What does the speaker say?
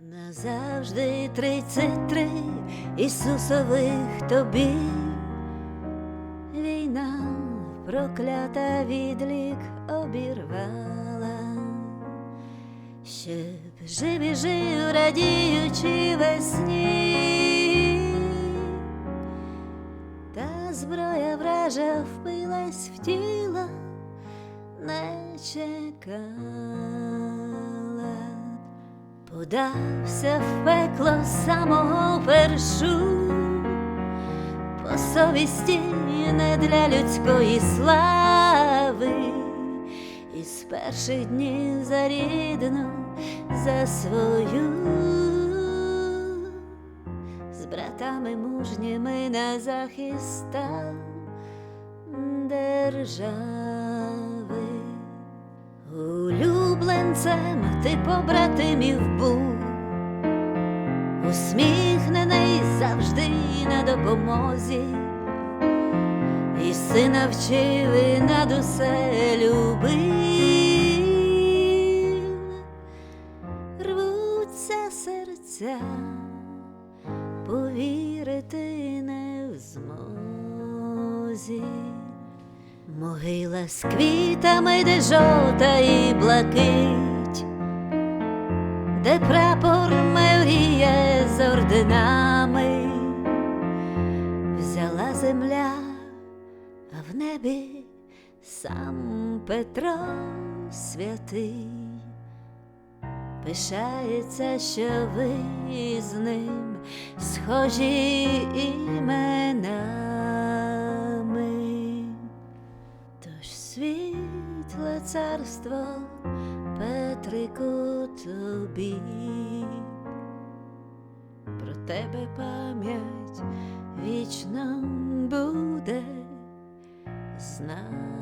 Назавжди тридцять три Ісусових тобі. Війна проклята відлік обірвала, щоб живі жив, радіючи весні. Та зброя вража впилась в тіло, не чекала, подався в пекло самого першу, по совісті не для людської слави, і з перших днів за рідну, за свою. З братами мужніми на захист став держави. Улюбленцем ти побратимів був, усміхнений завжди на допомозі, і сина вчив над усе любив, рвуться серця повірити не в змозі. Могила з квітами, де жовта і блакить, де прапор мріє з орденами, взяла земля, в небі сам Петро святий. Пишається, що ви з ним схожі іменами. Тож світле царство Петрику тобі, про тебе пам'ять вічно буде з нами.